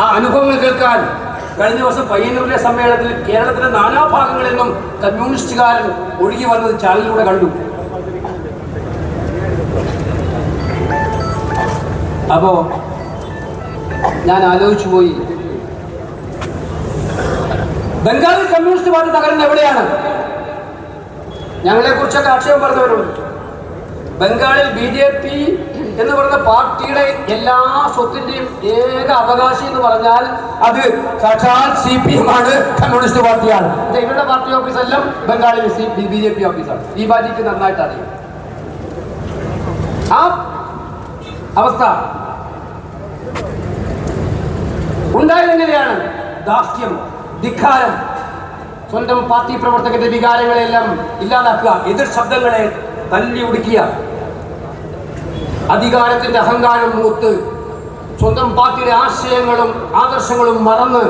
ആ അനുഭവങ്ങൾ കേൾക്കാൻ കഴിഞ്ഞ ദിവസം പയ്യന്നൂരിലെ സമ്മേളനത്തിൽ കേരളത്തിലെ നാനാഭാഗങ്ങളിൽ നിന്നും കമ്മ്യൂണിസ്റ്റുകാരൻ ഒഴുകി വന്നത് ചാനലിലൂടെ കണ്ടു. അപ്പോ ഞാൻ ആലോചിച്ചു പോയി. ബംഗാളിൽ കമ്മ്യൂണിസ്റ്റ് പാർട്ടി തകരുന്നത് എവിടെയാണ്? ഞങ്ങളെ കുറിച്ചൊക്കെ ആക്ഷേപം പറഞ്ഞവരുണ്ട്. ബംഗാളിൽ ബി ജെ പി എന്ന് പറയുന്ന പാർട്ടിയുടെ എല്ലാ സ്വത്തിന്റെയും ഏക അവകാശി എന്ന് പറഞ്ഞാൽ അത് സാക്ഷാൽ സി പി എം ആണ് കമ്മ്യൂണിസ്റ്റ് പാർട്ടിയാണ്. ഇവരുടെ പാർട്ടി ഓഫീസ് എല്ലാം ബംഗാളിൽ ബി ജെ പി ഓഫീസാണ്. ഈ പാർട്ടിക്ക് നന്നായിട്ട് അറിയാം. ആ അവസ്ഥ ഉണ്ടായതെങ്ങനെയാണ് ദാസ്യം ധിക്കാരം സ്വന്തം പാർട്ടി പ്രവർത്തകന്റെ വികാരങ്ങളെല്ലാം ഇല്ലാതാക്കുക എതിർ ശബ്ദങ്ങളെ തല്ലി ഒടുക്കിയ അധികാരത്തിന്റെ അഹങ്കാരം മൂത്ത് സ്വന്തം പാർട്ടിയുടെ ആശയങ്ങളും ആദർശങ്ങളും മറന്ന്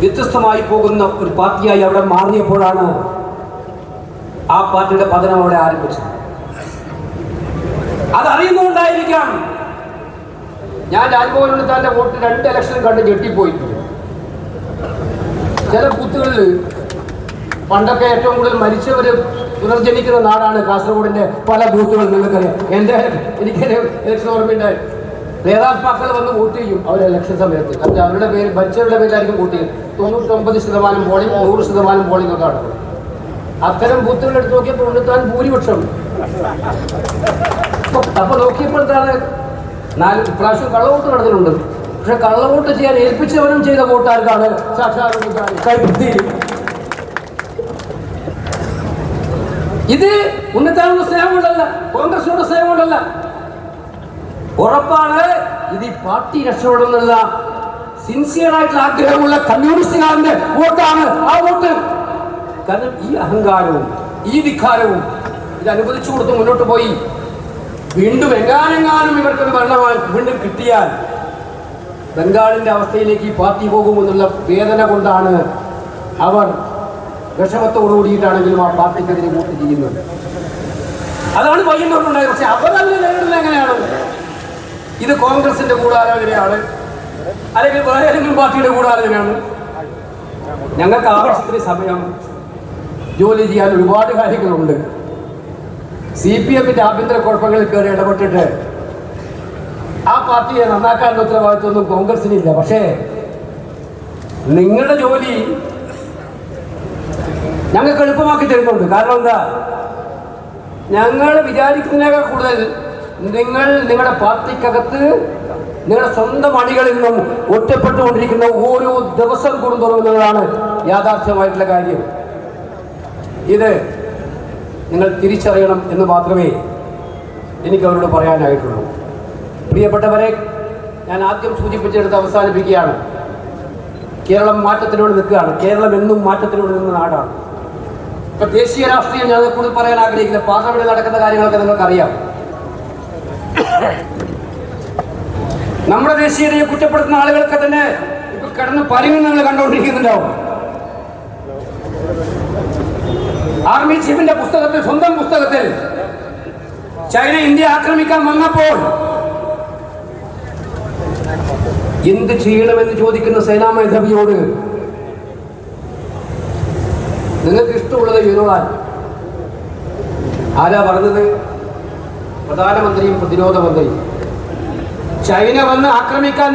വ്യത്യസ്തമായി പോകുന്ന ഒരു പാർട്ടിയായി അവിടെ മാറിയപ്പോഴാണ് ആ പാർട്ടിയുടെ പതനം അവിടെ ആരംഭിച്ചത്. അതറിയുന്നുകൊണ്ടായിരിക്കാം ഞാൻ രാജ്ഭവൻ ഉണ്ണിത്താന്റെ വോട്ട് രണ്ട് ഇലക്ഷൻ കണ്ട് ഞെട്ടിപ്പോയി. ചില ബൂത്തുകളിൽ പണ്ടൊക്കെ ഏറ്റവും കൂടുതൽ മരിച്ചവർ പുനർജനിക്കുന്ന നാടാണ് കാസർഗോഡിന്റെ പല ബൂത്തുകൾ നിങ്ങൾക്കറിയാം എന്റെ എനിക്ക് ഇലക്ഷൻ ഓർമ്മയുണ്ടായി നേതാക്കൾ വന്ന് വോട്ട് ചെയ്യും. അവരെ ഇലക്ഷൻ സമയത്ത്. അവരുടെ പേര് മരിച്ചവരുടെ പേരായിരിക്കും വോട്ട് ചെയ്യും. തൊണ്ണൂറ്റൊമ്പത് ശതമാനം പോളിംഗ് നൂറ് ശതമാനം പോളിംഗ് ഒക്കെ ആണ്. അത്തരം ബൂത്തുകൾ എടുത്ത് നോക്കിയപ്പോൾ ഉണ്ടെത്താൻ ഭൂരിപക്ഷം. അപ്പൊ നോക്കിയപ്പോൾ നാല് ഇപ്രാവശ്യം കള്ളവോട്ട് നടന്നിട്ടുണ്ട്. പക്ഷെ കള്ളവോട്ട് ചെയ്യാൻ ഏൽപ്പിച്ചവനും ചെയ്ത വോട്ടാർക്കാണ് സാക്ഷാത് കൈപ്പത്തി ഇത് ഉന്നതാനുള്ള സ്നേഹം കൊണ്ടല്ല കോൺഗ്രസിനോട് സ്നേഹം കൊണ്ടല്ല ഉറപ്പാണ് ഇത് ഈ പാർട്ടി രക്ഷപ്പെടുന്നുള്ള സിൻസിയർ ആയിട്ടുള്ള ആഗ്രഹമുള്ള കമ്മ്യൂണിസ്റ്റുകാരന്റെ വോട്ടാണ് ആ വോട്ട്. കാരണം ഈ അഹങ്കാരവും ഈ ധിക്കാരവും ഇത് അനുവദിച്ചു കൊടുത്ത് മുന്നോട്ട് പോയി. വീണ്ടും എങ്ങാനെങ്ങാനും ഇവർക്കൊരു ഭരണമായി വീണ്ടും കിട്ടിയാൽ ബംഗാളിന്റെ അവസ്ഥയിലേക്ക് ഈ പാർട്ടി പോകുമെന്നുള്ള വേദന കൊണ്ടാണ് അവർ വിഷമത്തോടു കൂടിയിട്ടാണെങ്കിലും ആ പാർട്ടിക്കെതിരെ വോട്ട് ചെയ്യുന്നത്. അതാണ് പയ്യന്നൂരിലുണ്ടായത് പക്ഷെ അവരല്ല എങ്ങനെയാണ്? ഇത് കോൺഗ്രസിന്റെ ഗൂഢാലോചനയാണ്. അല്ലെങ്കിൽ വേറെ ഏതെങ്കിലും പാർട്ടിയുടെ ഗൂഢാലോചനയാണ്. ഞങ്ങൾക്ക് ആവശ്യത്തിന് സമയം. ജോലി ചെയ്യാൻ ഒരുപാട് കാര്യങ്ങളുണ്ട്. സി പി എമ്മിന്റെ ആഭ്യന്തര കുഴപ്പങ്ങളിൽ കയറി ഇടപെട്ടിട്ട് ആ പാർട്ടിയെ നന്നാക്കാനുള്ള ഉത്തരവാദിത്വമൊന്നും കോൺഗ്രസിനില്ല. പക്ഷേ നിങ്ങളുടെ ജോലി ഞങ്ങൾക്ക് എളുപ്പമാക്കി തരുന്നുണ്ട്. കാരണം എന്താ? ഞങ്ങൾ വിചാരിക്കുന്നതിനേക്കാൾ കൂടുതൽ നിങ്ങൾ നിങ്ങളുടെ പാർട്ടിക്കകത്ത് നിങ്ങളുടെ സ്വന്തം അണികളിൽ നിന്നും ഒറ്റപ്പെട്ടുകൊണ്ടിരിക്കുന്ന ഓരോ ദിവസം കൂടുന്നതാണ് യാഥാർത്ഥ്യമായിട്ടുള്ള കാര്യം. ഇത് നിങ്ങൾ തിരിച്ചറിയണം എന്ന് മാത്രമേ എനിക്ക് അവരോട് പറയാനായിട്ടുള്ളൂ. പ്രിയപ്പെട്ടവരെ ഞാൻ ആദ്യം സൂചിപ്പിച്ചെടുത്ത് അവസാനിപ്പിക്കുകയാണ്. കേരളം മാറ്റത്തിനോട് നിൽക്കുകയാണ്. കേരളം എന്നും മാറ്റത്തിനോട് നിന്ന നാടാണ്. ഇപ്പൊ ദേശീയ രാഷ്ട്രീയം ഞാൻ കൂടുതൽ പറയാൻ ആഗ്രഹിക്കുന്ന പാർലമെന്റിൽ നടക്കുന്ന കാര്യങ്ങളൊക്കെ നിങ്ങൾക്കറിയാം. നമ്മുടെ ദേശീയതയെ കുറ്റപ്പെടുത്തുന്ന ആളുകളൊക്കെ തന്നെ ഇപ്പൊ കിടന്ന് പരങ്ങി നിങ്ങൾ കണ്ടുകൊണ്ടിരിക്കുന്നുണ്ടാവും. ആർമി ചീഫിന്റെ പുസ്തകത്തിൽ സ്വന്തം പുസ്തകത്തിൽ ചൈന ഇന്ത്യ ആക്രമിക്കാൻ വന്നപ്പോൾ എന്ത് ചെയ്യണമെന്ന് ചോദിക്കുന്ന സേനാ മേധാവിയോട് നിങ്ങൾക്ക് ഇഷ്ടമുള്ളത് ചെയ്തോളാൻ ആരാ പറഞ്ഞത്? പ്രധാനമന്ത്രിയും പ്രതിരോധ മന്ത്രിയും. ചൈന വന്ന് ആക്രമിക്കാൻ